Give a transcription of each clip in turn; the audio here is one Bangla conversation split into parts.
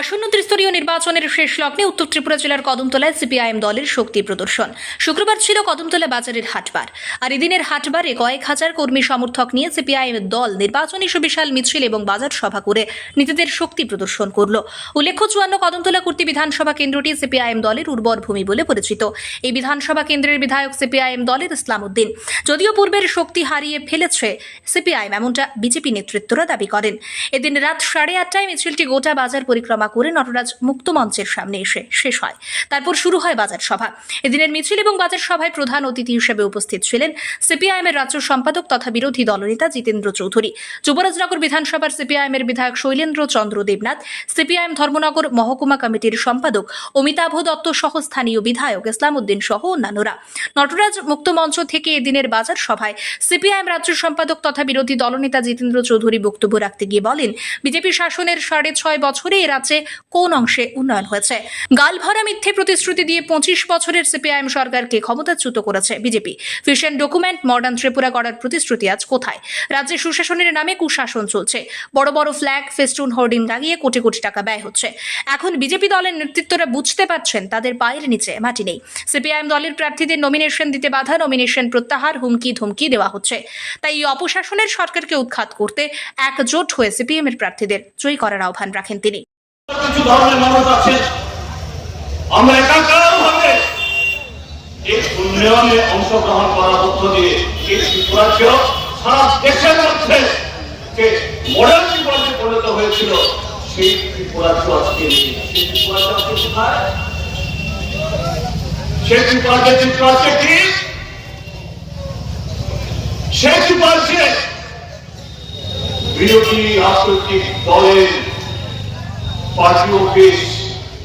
আসন্ন ত্রিস্তরীয় নির্বাচনের শেষ লগ্নে উত্তর ত্রিপুরা জেলার কদমতলায় সিপিআইএম দলের শক্তি প্রদর্শন। শুক্রবার ছিল কদমতলা বাজারের হাটবার। আর এদিনের হাটবারে কয়েক হাজার কর্মী সমর্থক নিয়ে সিপিআইএম দল নির্বাচনী সুবিশাল মিছিল এবং বাজার সভা করে নিজেদের শক্তি প্রদর্শন করল। উল্লেখ্য, চুয়ান্ন কদমতলা কুর্তি বিধানসভা কেন্দ্রটি সিপিআইএম দলের উর্বর ভূমি বলে পরিচিত। এই বিধানসভা কেন্দ্রের বিধায়ক সিপিআইএম দলের ইসলাম উদ্দিন যদিও পূর্বের শক্তি হারিয়ে ফেলেছে, সিপিআইএম এমনটা বিজেপি নেতৃত্বরা দাবি করেন। এদিন রাত সাড়ে আটটায় মিছিলটি গোটা বাজার পরিক্রমা করে নটরাজ মুক্ত মঞ্চের সামনে এসে শেষ হয়। তারপর শুরু হয় বাজার সভা। এদিনের মিছিল এবং বাজার সভায় প্রধান অতিথি হিসেবে উপস্থিত ছিলেন সিপিআইএম এর রাজ্য সম্পাদক তথা বিরোধী দলনেতা জিতেন্দ্র চৌধুরী। যুবরাজনগর বিধানসভার সিপিআইএম এর বিধায়ক শৈলেন্দ্র চন্দ্র দেবনাথ, সিপিআইএম ধর্মনগর মহকুমা কমিটির সম্পাদক অমিতাভ দত্ত সহ স্থানীয় বিধায়ক ইসলাম উদ্দিন সহ অন্যান্যরা। নটরাজ মুক্ত মঞ্চ থেকে এদিনের বাজার সভায় সিপিআইএম রাজ্য সম্পাদক তথা বিরোধী দলনেতা জিতেন্দ্র চৌধুরী বক্তব্য রাখতে গিয়ে বলেন, বিজেপি শাসনের সাড়ে ছয় বছরে এ রাজ্যে কোন অংশে উন্নয়ন হয়েছে? গালভরা মিথ্যে প্রতিশ্রুতি দিয়ে পঁচিশ বছরের সিপিআইএম সরকারকে ক্ষমতাচ্যুত করেছে BJP. Vision document modern Tripura করার প্রতিশ্রুতি আজ কোথায়? রাজ্যে সুশাসনের নামে কুশাসন চলছে। বড় বড় ফ্ল্যাগ ফেস্টুন হোর্ডিং লাগিয়ে কোটি কোটি টাকা ব্যয় হচ্ছে। এখন বিজেপি দলের নেতৃত্বরা বুঝতে পারছেন তাদের পায়ের নিচে মাটি নেই। সিপিআইএম দলের প্রার্থীদের নমিনেশন দিতে বাধা নমিনেশন প্রত্যাহার, হুমকি ধমকি দেওয়া হচ্ছে। তাই এই অপশাসনের সরকারকে উৎখাত করতে একজোট হয়ে সিপিএম এর প্রার্থীদের জয়ী করার আহ্বান রাখেন তিনি। কিছু ধরনের মানুষ আছে। আমরা একাকার ভাবে এই উন্নয়নে অংশগ্রহণ করার মধ্য দিয়ে এই ত্রিপুরাকে সারা দেশের মধ্যে যে মডেল ত্রিপুরাতে পরিণত হয়েছিল, সেই ত্রিপুরাকে আজকে সেই ত্রিপুরাকে আজকে কোথায়? সেই ত্রিপুরাকে ত্রিপুরাকে কি? সেই ত্রিপুরাকে বিরোধী রাজনৈতিক দলের পার্টি অফিস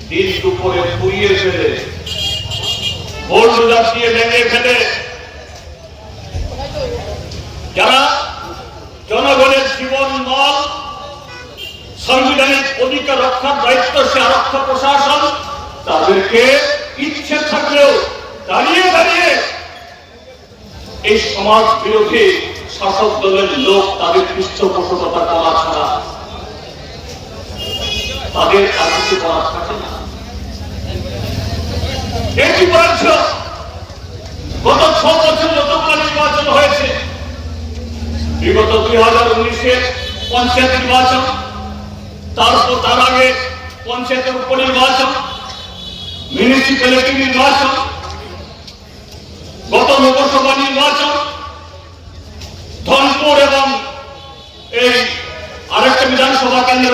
দিন দুপুরে পুড়িয়ে ফেলে। দিয়ে ভেঙে ফেলে। যারা জনগণের জীবন মল সাংবিধানিক অধিকার রক্ষার দায়িত্ব সে আরক্ষা প্রশাসন, তাদেরকে ইচ্ছে থাকলেও দাঁড়িয়ে দাঁড়িয়ে এই সমাজ বিরোধী শাসক দলের লোক তাদের পৃষ্ঠপোষকতা করা ছাড়া তাদের আর কিছু করার থাকে না। গত ছ বছর যতগুলো নির্বাচন হয়েছে বিগত দুই হাজার উনিশের পঞ্চায়েত নির্বাচন, তারপর তার আগে পঞ্চায়েতের উপনির্বাচন মিউনিসিপ্যালিটি নির্বাচন, গত লোকসভা নির্বাচন, ধনপুর এবং এই আরেকটা বিধানসভা কেন্দ্র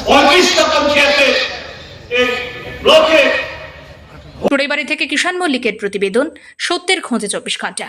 বাড়ি থেকে কিষান মল্লিকের প্রতিবেদন সত্যের খোঁজে চব্বিশ ঘণ্টা।